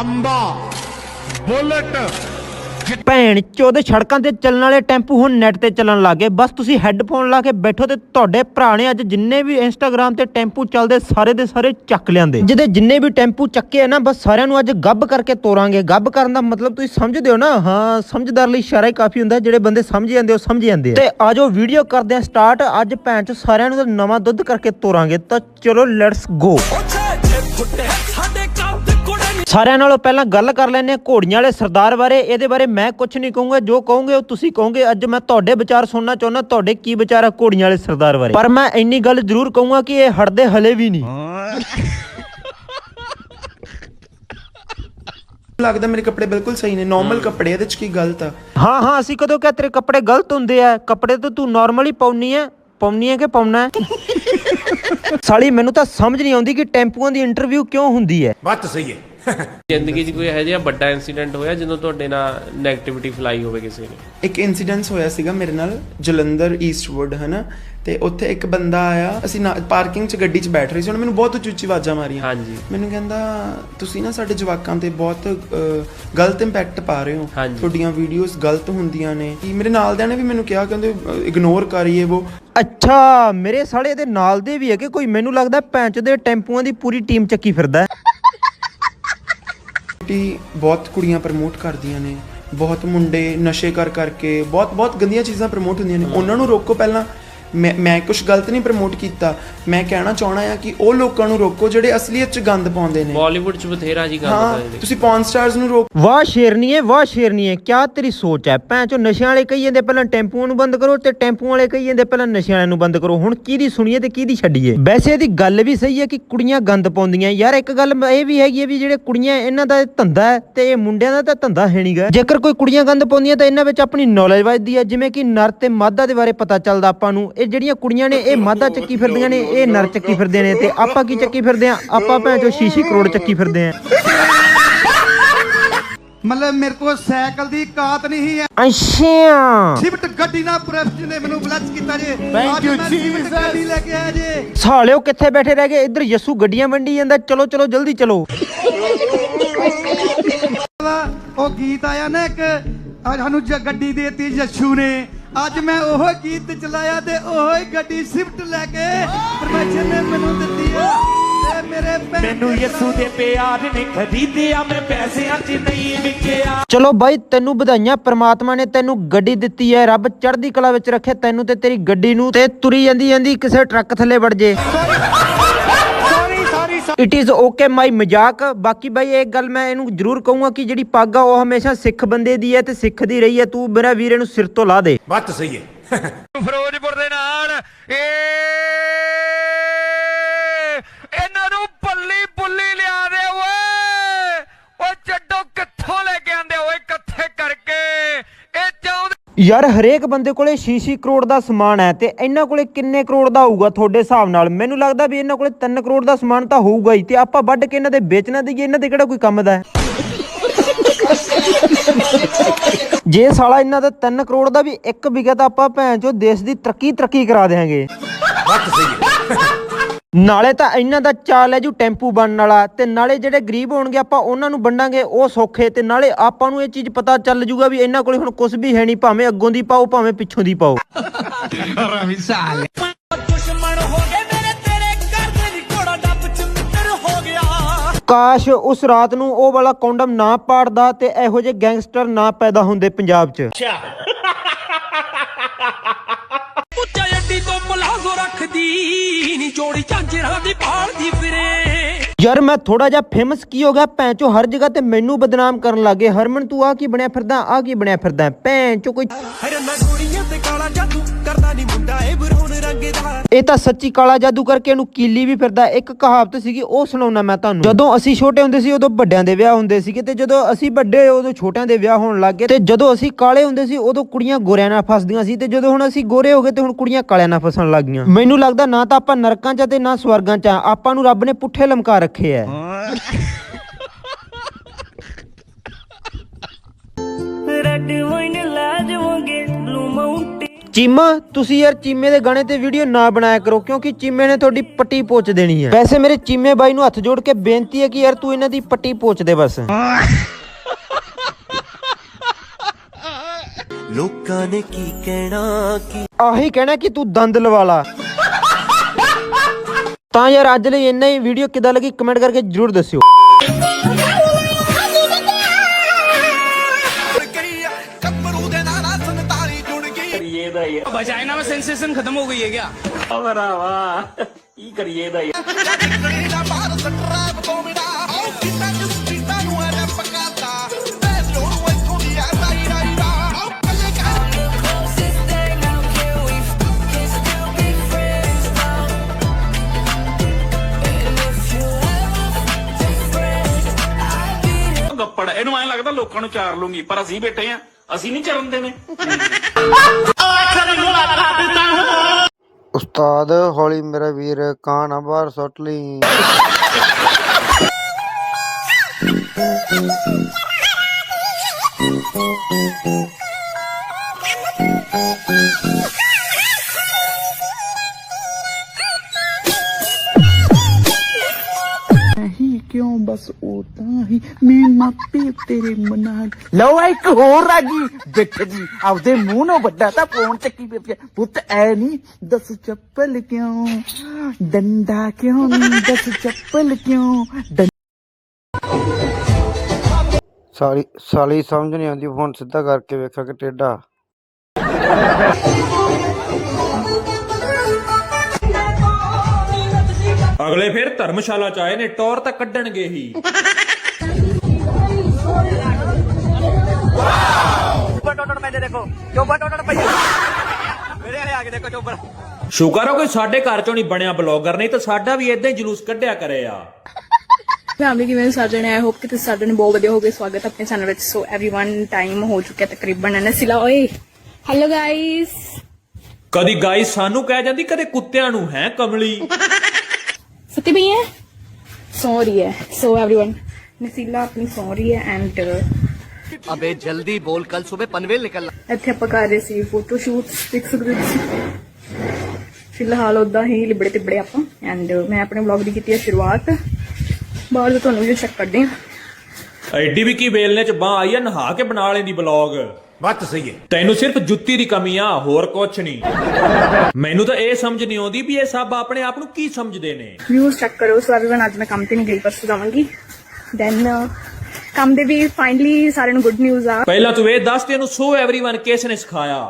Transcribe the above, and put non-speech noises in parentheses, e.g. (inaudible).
ਅੰਬਾ bullet. ਭੈਣ ਚੋਦੇ ਸੜਕਾਂ ਤੇ ਚੱਲਣ ਵਾਲੇ ਟੈਂਪੂ ਹੁਣ ਨੈਟ ਤੇ ਚੱਲਣ ਲੱਗੇ। ਬਸ ਤੁਸੀਂ ਹੈੱਡਫੋਨ ਲਾ ਕੇ ਬੈਠੋ ਤੇ ਤੁਹਾਡੇ ਭਰਾ ਨੇ ਅੱਜ ਜਿੰਨੇ ਵੀ ਇੰਸਟਾਗ੍ਰam ਤੇ ਟੈਂਪੂ ਚੱਲਦੇ ਸਾਰੇ ਦੇ ਸਾਰੇ ਚੱਕ ਲਿਆਂਦੇ। ਜਿਹਦੇ ਜਿੰਨੇ ਵੀ ਟੈਂਪੂ ਚੱਕੇ ਆ ਨਾ ਬਸ ਸਾਰਿਆਂ ਨੂੰ ਅੱਜ ਗੱਬ ਕਰਕੇ ਤੋਰਾਂਗੇ। ਗੱਬ ਕਰਨ ਦਾ ਮਤਲਬ ਤੁਸੀਂ ਸਮਝਦੇ ਹੋ ਨਾ? ਹਾਂ ਸਮਝਦਾਰ ਲਈ ਇਸ਼ਾਰਾ ਹੀ ਕਾਫੀ ਹੁੰਦਾ ਜਿਹੜੇ ਬੰਦੇ ਸਮਝ ਜਾਂਦੇ ਉਹ ਸਮਝ ਜਾਂਦੇ ਆ। ਤੇ ਆਜੋ ਵੀਡੀਓ ਕਰਦੇ ਆ ਸਟਾਰਟ ਅੱਜ ਭੈਣ ਚ ਸਾਰਿਆਂ ਨੂੰ ਨਵਾਂ ਦੁੱਧ ਕਰਕੇ ਤੋਰਾਂਗੇ। ਤਾਂ ਚਲੋ ਲੈਟਸ ਗੋ ਸਾਰਿਆਂ ਨਾਲੋਂ ਪਹਿਲਾਂ ਗੱਲ ਕਰ ਲੈਂਦੇ ਹਾਂ ਘੋੜੀਆਂ ਵਾਲੇ ਸਰਦਾਰ ਬਾਰੇ। ਇਹਦੇ ਬਾਰੇ ਮੈਂ ਕੁਝ ਨਹੀਂ ਕਹੂੰਗਾ। ਜੋ ਕਹੋਗੇ ਉਹ ਤੁਸੀਂ ਕਹੋਗੇ। ਅੱਜ ਮੈਂ ਤੁਹਾਡੇ ਵਿਚਾਰ ਸੁਣਨਾ ਚਾਹੁੰਦਾ। ਤੁਹਾਡੇ ਕੀ ਵਿਚਾਰ ਆ ਘੋੜੀਆਂ ਵਾਲੇ ਸਰਦਾਰ ਬਾਰੇ? ਪਰ ਮੈਂ ਇੰਨੀ ਗੱਲ ਜ਼ਰੂਰ ਕਹੂੰਗਾ ਕਿ ਇਹ ਹਟਦੇ ਹਲੇ ਵੀ ਨਹੀਂ। ਲੱਗਦਾ ਮੇਰੇ ਕੱਪੜੇ ਬਿਲਕੁਲ ਸਹੀ ਨੇ। ਨਾਰਮਲ ਕੱਪੜੇ ਇਹਦੇ ਚ ਕੀ ਗਲਤ ਆ? ਹਾਂ ਹਾਂ ਅਸੀਂ ਕਦੋਂ ਕਿਹਾ ਤੇਰੇ ਕੱਪੜੇ ਗਲਤ ਹੁੰਦੇ ਆ? ਕੱਪੜੇ ਤਾਂ ਤੂੰ ਨਾਰਮਲੀ ਪਾਉਣੀ ਐ ਪਾਉਣੀ ਹੈ ਕਿ ਪਾਉਣਾ (laughs) ਸਾਲੀ ਮੈਨੂੰ ਤਾਂ ਸਮਝ ਨਹੀਂ ਆਉਂਦੀ ਕਿ ਟੈਂਪੂਆਂ ਦੀ ਇੰਟਰਵਿਊ ਕਿਉਂ ਹੁੰਦੀ ਹੈ। ਬੱਤ ਸਹੀ ਹੈ। ਜ਼ਿੰਦਗੀ 'ਚ ਕੋਈ ਇਹੋ ਜਿਹਾ ਵੱਡਾ ਇਨਸੀਡੈਂਟ ਹੋਇਆ ਜਦੋਂ ਤੁਹਾਡੇ ਨਾਲ 네ਗੇਟਿਵਿਟੀ ਫਲਾਈ ਹੋਵੇ ਕਿਸੇ ਨੇ? ਇੱਕ ਇਨਸੀਡੈਂਸ ਹੋਇਆ ਸੀਗਾ ਮੇਰੇ ਨਾਲ ਜਲੰਧਰ ਈਸਟਵੁੱਡ ਹਨਾ? ਤੇ ਉੱਥੇ ਇੱਕ ਬੰਦਾ ਆਇਆ ਅਸੀਂ ਪਾਰਕਿੰਗ 'ਚ ਗੱਡੀ 'ਚ ਬੈਠ ਰਹੇ ਸੀ ਉਹਨੇ ਮੈਨੂੰ ਬਹੁਤ ਉੱਚੀ ਉੱਚੀ ਆਵਾਜ਼ਾਂ ਮਾਰੀਆਂ। ਹਾਂਜੀ। ਮੈਨੂੰ ਕਹਿੰਦਾ ਤੁਸੀਂ ਨਾ ਸਾਡੇ ਜਵਾਕਾਂ ਤੇ ਬਹੁਤ ਅਹ, ਗਲਤ ਇੰਪੈਕਟ ਪਾ ਰਹੇ ਹੋ। ਹਾਂਜੀ। ਤੁਹਾਡੀਆਂ ਵੀਡੀਓਜ਼ ਗਲਤ ਹੁੰਦੀਆਂ ਨੇ। ਕਿ ਮੇਰੇ ਨਾਲਦਿਆਂ ਨੇ ਵੀ ਮੈਨੂੰ ਕਿਹਾ ਕਹਿੰਦੇ ਇਗਨੋਰ ਕਰੀਏ ਉਹ ਅੱਛਾ ਮੇਰੇ ਸਾਲੇ ਦੇ ਨਾਲ ਦੇ ਵੀ ਹੈ ਕਿ ਕੋਈ? ਮੈਨੂੰ ਲੱਗਦਾ ਪੈਂਚ ਦੇ ਟੈਂਪੂਆਂ ਦੀ ਪੂਰੀ ਟੀਮ ਚੱਕੀ ਫਿਰਦਾ ਹੈ। ਟੀ ਬਹੁਤ ਕੁੜੀਆਂ ਪ੍ਰਮੋਟ ਕਰਦੀਆਂ ਨੇ ਬਹੁਤ ਮੁੰਡੇ ਨਸ਼ੇ ਕਰ ਕਰਕੇ ਬਹੁਤ ਬਹੁਤ ਗੰਦੀਆਂ ਚੀਜ਼ਾਂ ਪ੍ਰਮੋਟ ਹੁੰਦੀਆਂ ਨੇ। ਉਹਨਾਂ ਨੂੰ ਰੋਕੋ ਪਹਿਲਾਂ। ਮੈਂ ਮੈਂ ਕੁਝ ਗਲਤ ਨਹੀਂ ਪ੍ਰਮੋਟ ਕੀਤਾ। ਮੈਂ ਕਹਿਣਾ ਚਾਹਣਾ ਆ ਕਿ ਉਹ ਲੋਕਾਂ ਨੂੰ ਰੋਕੋ ਜਿਹੜੇ ਅਸਲੀਅਤ 'ਚ ਗੰਦ ਪਾਉਂਦੇ ਨੇ। ਬਾਲੀਵੁੱਡ 'ਚ ਬਥੇਰਾ ਜੀ ਹਾਂ ਕਰਦੇ ਤੁਸੀਂ ਪੌਨ ਸਟਾਰਸ ਨੂੰ ਰੋਕੋ ਵਾਹ ਸ਼ੇਰਨੀਏ ਵਾਹ ਸ਼ੇਰਨੀਏ ਕਿਆ ਤੇਰੀ ਸੋਚ ਹੈ ਭੈਣ ਚੋ ਨਸ਼ਿਆਂ ਵਾਲੇ ਕਹੀ ਜਾਂਦੇ ਪਹਿਲਾਂ ਟੈਂਪੂਆਂ ਨੂੰ ਬੰਦ ਕਰੋ ਤੇ ਟੈਂਪੂਆਂ ਵਾਲੇ ਕਹੀ ਜਾਂਦੇ ਪਹਿਲਾਂ ਨਸ਼ਿਆਂ ਵਾਲਿਆਂ ਨੂੰ ਬੰਦ ਕਰੋ। ਹੁਣ ਕਿਹਦੀ ਸੁਣੀਏ ਤੇ ਕਿਹਦੀ ਛੱਡੀਏ? ਵੈਸੇ ਇਹਦੀ ਗੱਲ ਵੀ ਸਹੀ ਹੈ ਕਿ ਕੁੜੀਆਂ ਗੰਦ ਪਾਉਂਦੀਆਂ। ਯਾਰ ਇੱਕ ਗੱਲ ਇਹ ਵੀ ਹੈਗੀ ਹੈ ਵੀ ਜਿਹੜੇ ਕੁੜੀਆਂ ਇਹਨਾਂ ਦਾ ਧੰਦਾ ਹੈ ਤੇ ਇਹ ਮੁੰਡਿਆਂ ਦਾ ਤਾਂ ਧੰਦਾ ਹੈ ਨਹੀਂਗਾ ਜੇਕਰ ਕੋਈ ਕੁੜੀਆਂ ਗੰਦ ਪਾਉਂਦੀਆਂ ਤਾਂ ਇਹਨਾਂ ਵਿੱਚ ਆਪਣੀ ਨੌਲੇਜ ਵੱਧਦੀ ਹੈ ਜਿਵੇਂ ਕਿ ਨਰ ਤੇ ਮਾਦਾ ਦੇ ਬਾਰੇ ਪਤਾ ਚੱਲਦਾ ਆਪਾਂ ਨੂੰ। ਇਹ ਜਿਹੜੀਆਂ ਕੁੜੀਆਂ ਨੇ ਇਹ ਮਾਦਾ ਚੱਕੀ ਫਿਰਦੀਆਂ ਨੇ ਇਹ ਨਰ ਚੱਕੀ ਫਿਰਦੇ ਨੇ ਤੇ ਆਪਾਂ ਕੀ ਚੱਕੀ ਫਿਰਦੇ ਆ ਆਪਾਂ ਭੈਣ ਚੋ ਸ਼ੀਸ਼ੀ ਕਰੋੜ ਚੱਕੀ ਫਿਰਦੇ ਆ ਮਤਲਬ ਮੇਰੇ ਕੋਲ ਸਾਈਕਲ ਦੀ ਕਾਤ ਨਹੀਂ ਹੈ ਅੱਛਾ। ਸ਼ਿਫਟ ਗੱਡੀ ਨਾਲ ਪ੍ਰੈਸ ਨੇ ਮੈਨੂੰ ਬਲੱਚ ਕੀਤਾ ਜੇ। ਮੈਂ Swift Jesus. ਗੱਡੀ ਲੈ ਕੇ ਆਇਆ ਜੇ। ਸਾਲਿਓ ਕਿੱਥੇ ਬੈਠੇ ਰਹਿ ਗਏ? ਇੱਧਰ ਯਸੂ ਗੱਡੀਆਂ ਵੰਡੀ ਜਾਂਦਾ ਚਲੋ ਚਲੋ ਜਲਦੀ ਚਲੋ। ਉਹ ਗੀਤ ਆਇਆ ਨਾ ਇੱਕ ਅੱਜ ਸਾਨੂੰ ਜ- ਗੱਡੀ ਦੇਤੀ ਯਸ਼ੂ ਨੇ। ਅੱਜ ਮੈਂ ਉਹ ਗੀਤ ਚਲਾਇਆ ਤੇ ਉਹ ਹੀ ਗੱਡੀ ਸ਼ਿਫਟ ਲੈ ਕੇ ਪਰਮੇਸ਼ਰ ਨੇ ਮੈਨੂੰ ਦਿੱਤੀ ਆ। ਤੇ ਮੇਰੇ ਮੈਨੂੰ ਯਸੂ ਦੇ ਪਿਆਰ ਨੇ ਖਰੀਦਿਆ ਮੈਂ ਪੈਸਿਆਂ 'ਚ ਨਹੀਂ ਵਿਕਿਆ। ਚਲੋ ਬਾਈ ਤੈਨੂੰ ਵਧਾਈਆਂ ਪ੍ਰਮਾਤਮਾ ਨੇ ਤੈਨੂੰ ਗੱਡੀ ਦਿੱਤੀ ਹੈ ਰੱਬ ਚੜ੍ਹਦੀ ਕਲਾ ਵਿੱਚ ਰੱਖੇ ਤੈਨੂੰ ਤੇ ਤੇਰੀ ਗੱਡੀ ਨੂੰ ਤੇ ਤੁਰੀ ਜਾਂਦੀ ਜਾਂਦੀ ਕਿਸੇ ਟਰੱਕ ਥੱਲੇ ਵੜ ਜੇ। ਇਟ ਇਜ਼ ਓਕੇ ਮਾਈ ਮਜ਼ਾਕ। ਬਾਕੀ ਬਾਈ ਇੱਕ ਗੱਲ ਮੈਂ ਇਹਨੂੰ ਜ਼ਰੂਰ ਕਹੂੰਗਾ ਕਿ ਜਿਹੜੀ ਪੱਗ ਆ ਉਹ ਹਮੇਸ਼ਾ ਸਿੱਖ ਬੰਦੇ ਦੀ ਹੈ ਤੇ ਸਿੱਖ ਦੀ ਰਹੀ ਹੈ। ਤੂੰ ਮੇਰਾ ਵੀਰ ਇਹਨੂੰ ਸਿਰ ਤੋਂ ਲਾ ਦੇ। ਬੱਤ ਸਹੀ ਹੈ। ਫਿਰੋਜ਼ਪੁਰ ਦੇ ਨਾਲ ਏ ਯਾਰ ਹਰੇਕ ਬੰਦੇ ਕੋਲੇ ਸ਼ੀਸ਼ੀ ਕਰੋੜ ਦਾ ਸਮਾਨ ਹੈ ਤੇ ਇਹਨਾਂ ਕੋਲੇ ਕਿੰਨੇ ਕਰੋੜ ਦਾ ਹੋਊਗਾ ਤੁਹਾਡੇ ਹਿਸਾਬ ਨਾਲ? ਮੈਨੂੰ ਲੱਗਦਾ ਵੀ ਇਹਨਾਂ ਕੋਲੇ 3 ਕਰੋੜ ਦਾ ਸਮਾਨ ਤਾਂ ਹੋਊਗਾ ਹੀ ਤੇ ਆਪਾਂ ਵੱਢ ਕੇ ਇਹਨਾਂ ਦੇ ਵੇਚਣਾ ਦਈਏ ਇਹਨਾਂ ਦੇ ਕਿਹੜਾ ਕੋਈ ਕੰਮ ਦਾ ਹੈ? (laughs) ਜੇ ਸਾਲਾ ਇਹਨਾਂ ਦਾ 3 ਕਰੋੜ ਦਾ ਵੀ ਇੱਕ ਵਿਗਾ ਤਾਂ ਆਪਾਂ ਭੈਣ ਚੋ ਦੇਸ਼ ਦੀ ਤਰੱਕੀ ਤਰੱਕੀ ਕਰਾ ਦੇਾਂਗੇ ਨਾਲੇ ਤਾਂ ਇਹਨਾਂ ਦਾ ਚਾਲ ਹੈ ਜੂ ਟੈਂਪੂ ਬਣਨ ਵਾਲਾ ਤੇ ਨਾਲੇ ਜਿਹੜੇ ਗਰੀਬ ਹੋਣਗੇ ਆਪਾਂ ਉਹਨਾਂ ਨੂੰ ਵੰਡਾਂਗੇ, ਉਹ ਸੌਖੇ ਤੇ ਨਾਲੇ ਆਪਾਂ ਨੂੰ ਇਹ ਚੀਜ਼ ਪਤਾ ਚੱਲ ਜੂਗਾ ਵੀ ਇਹਨਾਂ ਕੋਲੇ ਹੁਣ ਕੁਝ ਵੀ ਹੈ ਨਹੀਂ, ਭਾਵੇਂ ਅੱਗੋਂ ਦੀ ਪਾਓ, ਭਾਵੇਂ ਪਿੱਛੋਂ ਦੀ ਪਾਓ। ਦੁਸ਼ਮਣ ਹੋ ਗਏ ਮੇਰੇ ਤੇਰੇ ਘਰ ਦੇ ਨੀ ਘੋੜਾ ਡੱਬ 'ਚ ਮਿੱਤਰ ਹੋ ਗਿਆ ਕਾਸ਼ ਉਸ ਰਾਤ ਨੂੰ ਉਹ ਵਾਲਾ ਕੌਂਡਮ ਨਾ ਪਾੜਦਾ ਤੇ ਇਹੋ ਜਿਹੇ ਗੈਂਗਸਟਰ ਨਾ ਪੈਦਾ ਹੁੰਦੇ ਪੰਜਾਬ 'ਚ। ਉੱਚਾ ਜੋੜੀ ਝਾਂਜਰਾਂ ਦੀ ਭਾਲਦੀ ਫਿਰੇ ਯਾਰ ਮੈਂ ਥੋੜਾ ਜਿਹਾ ਫੇਮਸ ਕੀ ਹੋ ਗਿਆ? ਭੈਣ ਚੋ ਹਰ ਜਗ੍ਹਾ ਤੇ ਮੈਨੂੰ ਬਦਨਾਮ ਕਰਨ ਲੱਗੇ। ਹਰਮਨ ਤੂੰ ਆ ਕੀ ਬਣਿਆ ਫਿਰਦਾ? ਆ ਕੀ ਬਣਿਆ ਫਿਰਦਾ? ਭੈਣ ਚੋ ਕੋਈ ਹਰਨਾ ਗੋਰੀਆਂ ਤੇ ਕਾਲਾ ਜਾਦੂ ਕਰਦਾ ਨੀ ਮੁੰਡਾ ਇਹ ਬਰੂਨ ਤਾਂ ਸੱਚੀ ਕਾਲਾ ਜਾਦੂ ਕਰਕੇ ਇਹਨੂੰ ਕੀਲੀ ਵੀ ਫਿਰਦਾ। ਇੱਕ ਕਹਾਵਤ ਸੀਗੀ ਉਹ ਸੁਣਾਉਣਾ ਮੈਂ ਤੁਹਾਨੂੰ। ਜਦੋਂ ਅਸੀਂ ਛੋਟੇ ਹੁੰਦੇ ਸੀ ਉਦੋਂ ਵੱਡਿਆਂ ਦੇ ਵਿਆਹ ਹੁੰਦੇ ਸੀਗੇ ਤੇ ਜਦੋਂ ਅਸੀਂ ਵੱਡੇ ਹੋਏ ਉਦੋਂ ਛੋਟਿਆਂ ਦੇ ਵਿਆਹ ਹੋਣ ਲੱਗ ਤੇ ਜਦੋਂ ਅਸੀਂ ਕਾਲੇ ਹੁੰਦੇ ਸੀ ਉਦੋਂ ਕੁੜੀਆਂ ਗੋਰਿਆਂ ਨਾਲ ਫਸਦੀਆਂ ਸੀ ਤੇ ਜਦੋਂ ਹੁਣ ਅਸੀਂ ਗੋਰੇ ਹੋ ਗਏ ਤੇ ਹੁਣ ਕੁੜੀਆਂ ਕਾਲਿਆਂ ਨਾਲ ਫਸਣ ਲੱਗ ਗਈਆਂ ਮੈਨੂੰ ਲੱਗਦਾ ਨਾ ਤਾਂ ਆਪਾਂ ਨਰਕਾਂ 'ਚ ਤੇ ਨਾ ਸਵਰਗਾਂ 'ਚ ਆਪਾਂ ਨੂੰ ਰੱਬ ਨੇ ਪੁੱਠੇ ਲਮਕਾ ਰੱਖੇ ਐ। ਰੈੱਡ ਵਾਈਨ ਲੈ ਜਾਵਾਂਗੇ ਬਲੂ ਮਾਊਂਟੇਨ ਚੀਮਾ ਤੁਸੀਂ ਯਾਰ ਚੀਮੇ ਦੇ ਗਾਣੇ ਤੇ ਵੀਡੀਓ ਨਾ ਬਣਾਇਆ ਕਰੋ ਕਿਉਂਕਿ ਚੀਮੇ ਨੇ ਤੁਹਾਡੀ ਪੱਟੀ ਪੋਚ ਦੇਣੀ ਹੈ ਵੈਸੇ ਮੇਰੇ ਚੀਮੇ ਬਾਈ ਨੂੰ ਹੱਥ ਜੋੜ ਕੇ ਬੇਨਤੀ ਹੈ ਕਿ ਯਾਰ ਤੂੰ ਇਹਨਾਂ ਦੀ ਪੱਟੀ ਪੋਚ ਦੇ ਬਸ। ਲੋਕਾਂ ਨੇ ਕੀ ਕਹਿਣਾ ਕੀ ਆਹੀ ਕਹਿਣਾ ਕਿ ਤੂੰ ਦੰਦ ਲਵਾ ਲਾ। ਤਾਂ ਯਾਰ ਅੱਜ ਲਈ ਇੰਨਾ ਹੀ ਵੀਡੀਓ ਕਿਦਾਂ ਲੱਗੀ ਕਮੈਂਟ ਕਰਕੇ ਜਰੂਰ ਦੱਸਿਓ चाइना में सेंसेशन खत्म हो गई है क्या ਗੱਪੜ ਇਹਨੂੰ ਐਂ ਲੱਗਦਾ ਲੋਕਾਂ ਨੂੰ ਚਾਰ ਲੂੰਗੀ ਪਰ ਅਸੀਂ ਬੈਠੇ ਆ ਅਸੀਂ ਨਹੀਂ ਚਰਨ ਦੇਣੇ। ਉਸਤਾਦ ਹੌਲੀ ਮੇਰਾ ਵੀਰ ਕਾਂ ਨਾ ਬਾਹਰ ਸੁੱਟ ਲਈ। ਕਿਉਂ ਬਸ ਉਦਾਂ ਹੀ ਮੈਂ ਮਾਪੇ ਤੇਰੇ ਮਨਾਂ ਲਓ ਇੱਕ ਹੋਰ ਆ ਗਈ ਬਿੱਠ ਜੀ ਆਪਦੇ ਮੂੰਹ ਨੂੰ ਵੱਡਾ ਤਾਂ ਫੋਨ ਚੱਕੀ ਪਈ ਆ। ਪੁੱਤ ਐ ਨਹੀਂ ਦੱਸ ਚੱਪਲ ਕਿਉਂ? ਡੰਡਾ ਕਿਉਂ? ਨਹੀਂ ਦੱਸ ਚੱਪਲ ਕਿਉਂ? ਡੰ- ਸਾਲੀ ਸਾਲੀ ਸਮਝ ਨਹੀਂ ਆਉਂਦੀ ਫੋਨ ਸਿੱਧਾ ਕਰਕੇ ਵੇਖਿਆ ਕਿ ਟੇਡਾ ਅਗਲੇ ਫਿਰ ਧਰਮਸ਼ਾਲਾ ਚ ਆਏ ਨੇ ਟੌਰ ਤਾਂ ਕੱਢਣਗੇ ਹੀ ਸ਼ੁਕਰ ਆ ਕੋਈ ਸਾਡੇ ਘਰ ਚੋਂ ਨਹੀਂ ਬਣਿਆ ਬਲੌਗਰ ਨਹੀਂ ਤਾਂ ਸਾਡਾ ਵੀ ਇਦਾਂ ਹੀ ਜਲੂਸ ਕੱਢਿਆ ਕਰੇ ਆ ਫੈਮਿਲੀ ਕਿਵੇਂ ਸਾਰੇ ਜਣੇ ਆਈ ਹੋਪ ਕਿ ਤੁਸੀਂ ਸਾਰੇ ਜਣੇ ਬਹੁਤ ਵਧੀਆ ਹੋਗੇ ਸਵਾਗਤ ਹੈ ਆਪਣੇ ਚੈਨਲ ਵਿੱਚ ਸੋ एवरीवन ਟਾਈਮ ਹੋ ਚੁੱਕਿਆ ਤਕਰੀਬਨ ਨਸਿਲਾ ਓਏ ਹੈਲੋ ਗਾਇਸ ਕਦੀ ਗਾਈ ਸਾਨੂੰ ਕਹਿ ਜਾਂਦੀ ਕਦੇ ਕੁੱਤਿਆਂ ਨੂੰ ਹੈ ਕਮਲੀ ਸਤੀ ਭਈ ਹੈ ਸੋ ਰਹੀ ਹੈ ਸੋ एवरीवन ਨਸਿਲਾ ਆਪਣੀ ਸੋ ਰਹੀ ਹੈ ਐਂਡ ਅਬੇ ਜਲਦੀ ਬੋਲ ਕੱਲ ਸਵੇਰ ਪਨਵੇਲ ਨਿਕਲਣਾ ਇੱਥੇ ਆਪਾਂ ਕਰ ਰਹੇ ਸੀ ਫੋਟੋ ਸ਼ੂਟ ਦੇਖ ਸਕਦੇ ਹੋ ਤੁਸੀਂ ਫਿਲਹਾਲ ਉਦਾਂ ਹੀ ਲਿਬੜੇ ਤਿਬੜੇ ਆਪਾਂ ਐਂਡ ਮੈਂ ਆਪਣੇ ਵਲੌਗ ਦੀ ਕੀਤੀ ਹੈ ਸ਼ੁਰੂਆਤ ਬਾਅਦ ਵਿੱਚ ਤੁਹਾਨੂੰ ਵੀ ਚੈੱਕ ਕਰਦੇ ਹਾਂ ਐਡੀ ਵੀ ਕੀ ਵੇਲਨੇ ਚ ਬਾਹ ਆਈ ਆ ਨਹਾ ਕੇ ਬਣਾ ਲੈਂਦੀ ਬਲੌਗ ਬਾਤ ਤਾਂ ਸਹੀ ਹੈ ਤੈਨੂੰ ਸਿਰਫ ਜੁੱਤੀ ਦੀ ਕਮੀ ਆ ਹੋਰ ਕੁਛ ਨਹੀਂ ਮੈਨੂੰ ਤਾਂ ਇਹ ਸਮਝ ਨਹੀਂ ਆਉਂਦੀ ਵੀ ਇਹ ਸਭ ਆਪਣੇ ਆਪ ਨੂੰ ਕੀ ਸਮਝਦੇ ਨੇ ਵਿਊਜ਼ ਚੈੱਕ ਕਰੋ ਸੋ एवरीवन ਅੱਜ ਮੈਂ ਕੰਮ ਤੇ ਨਹੀਂ ਗਈ ਪਰਸੋਂ ਜਾਵਾਂਗੀ ਦੈਨ ਕੰਮ ਦੇ ਵੀ ਫਾਈਨਲੀ ਸਾਰਿਆਂ ਨੂੰ ਗੁੱਡ ਨਿਊਜ਼ ਆ ਪਹਿਲਾਂ ਤੂੰ ਇਹ ਦੱਸ ਤੈਨੂੰ ਸੋ एवरीवन ਕਿਸ ਨੇ ਸਿਖਾਇਆ